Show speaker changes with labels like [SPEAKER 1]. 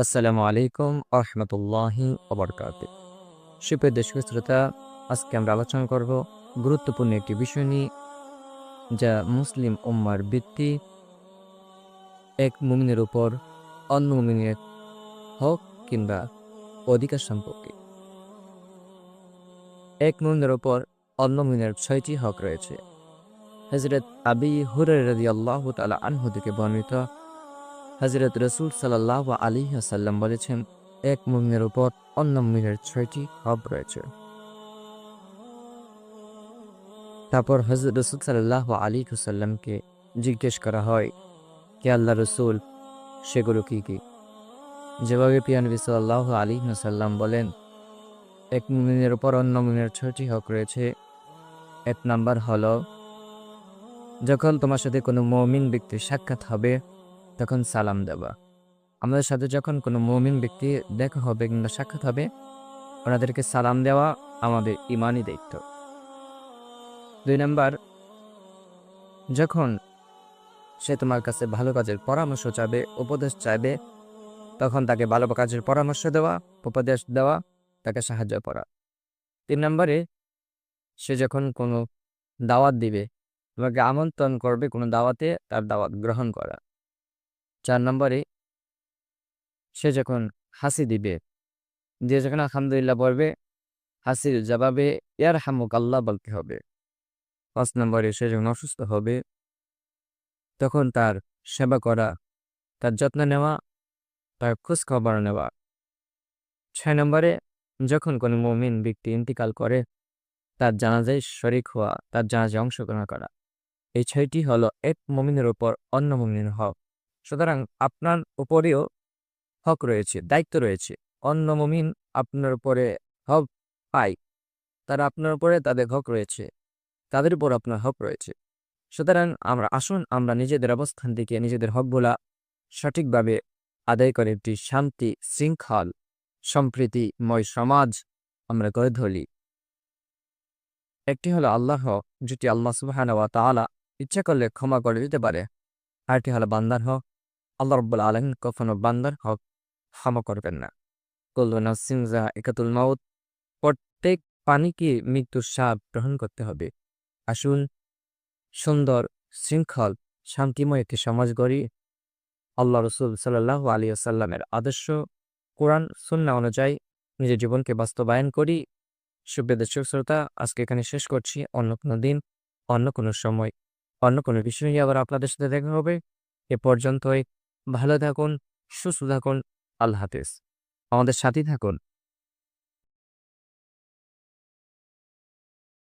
[SPEAKER 1] আসসালামু আলাইকুম আহমতুল্লাহি ওবরকাত। সুপ্রিয় দর্শক শ্রোতা, আজকে আমরা আলোচনা করব গুরুত্বপূর্ণ একটি বিষয় নিয়ে, যা মুসলিম উম্মার ভিত্তি এক মুমিনের উপর অন্য মুমিনের হক কিংবা অধিকার সম্পর্কে। এক মুমিনের উপর অন্য মুমিনের ছয়টি হক রয়েছে। হজরত আবি হুরাই রাদিয়াল্লাহু তাআলা আনহু থেকে বর্ণিত হজরত রসুল সাল্লাহ আলী সাল্লাম বলেছেন, এক মুমিনের উপর অন্য মুমিনের ছয়টি হক রয়েছে। তারপর হজরত রসুল সাল্লাহ আলী হুসাল্লামকে জিজ্ঞেস করা হয়, কে আল্লাহ রসুল? সেগুলো কি কি? যেভাবে পিয়ানবি সাল্লাহ আলী হুসাল্লাম বলেন, এক মুমিনের উপর অন্য মুমিনের ছয়টি হক রয়েছে। এক নাম্বার হল, যখন তোমার সাথে কোনো মমিন ব্যক্তির সাক্ষাৎ হবে তখন সালাম দেওয়া আমাদের সাথে যখন কোনো মমিন ব্যক্তি দেখা হবে কিংবা সাক্ষাৎ হবে, ওনাদেরকে সালাম দেওয়া আমাদের ইমানই দায়িত্ব। দুই নাম্বার, যখন সে তোমার কাছে ভালো কাজের পরামর্শ চাবে, উপদেশ চাইবে, তখন তাকে ভালো কাজের পরামর্শ দেওয়া, উপদেশ দেওয়া, তাকে সাহায্য করা। তিন নম্বরে, সে যখন কোনো দাওয়াত দিবে, তোমাকে আমন্ত্রণ করবে কোনো দাওয়াতে, তার দাওয়াত গ্রহণ করা। চার নম্বরে সে যখন হাসি দিবে, দিয়ে যখন আলহামদুলিল্লাহ বলবে, হাসির জবাবে ইয়ার হামুক আল্লাহ বলতে হবে। পাঁচ নম্বরে সে যখন অসুস্থ হবে, তখন তার সেবা করা, তার যত্ন নেওয়া, তার খোঁজখবর নেওয়া। ছয় নম্বরে যখন কোনো মমিন ব্যক্তি ইন্তিকাল করে, তার জানাজায় শরিক হওয়া, তার জানাজায় অংশগ্রহণ করা। এই ছয়টি হলো এক মমিনের ওপর অন্য মমিনের হক। সুতরাং আপনার উপরেও হক রয়েছে, দায়িত্ব রয়েছে। অন্য মমিন আপনার উপরে হক পায়, তারা আপনার উপরে তাদের হক রয়েছে, তাদের উপর আপনার হক রয়েছে। সুতরাং আমরা, আসুন আমরা নিজেদের অবস্থান থেকে নিজেদের হকগুলা সঠিকভাবে আদায় করে একটি শান্তি শৃঙ্খল, সম্প্রীতিময় সমাজ আমরা গড়ে ধরি একটি হলো আল্লাহ, যেটি আল্লাহ সুবাহ ইচ্ছা করলে ক্ষমা করে দিতে পারে। আরেকটি হলো বান্দার হক আল্লাহ রব্বুল আলম কখনো বান্দার হক ক্ষমা করবেন না। কল্লনা একাতুল মাউত, প্রত্যেক পানিকে মৃত্যুর সাপ গ্রহণ করতে হবে। আসুন সুন্দর, শৃঙ্খল, শান্তিময় একটি সমাজ গড়ি। আল্লাহ রসুল সাল্লাহ আলী আসাল্লামের আদর্শ, কোরআন সুন্না অনুযায়ী নিজের জীবনকে বাস্তবায়ন করি। সুপ্রিয় দর্শক শ্রোতা, আজকে এখানে শেষ করছি। অন্য কোনো দিন, অন্য কোনো সময়, অন্য কোনো বিষয় নিয়ে আবার আপনাদের সাথে দেখা হবে। এ পর্যন্তই। ভালো থাকুন সুস্থ থাকুন আল্লাহ হাফেজ। আমাদের সাথেই থাকুন।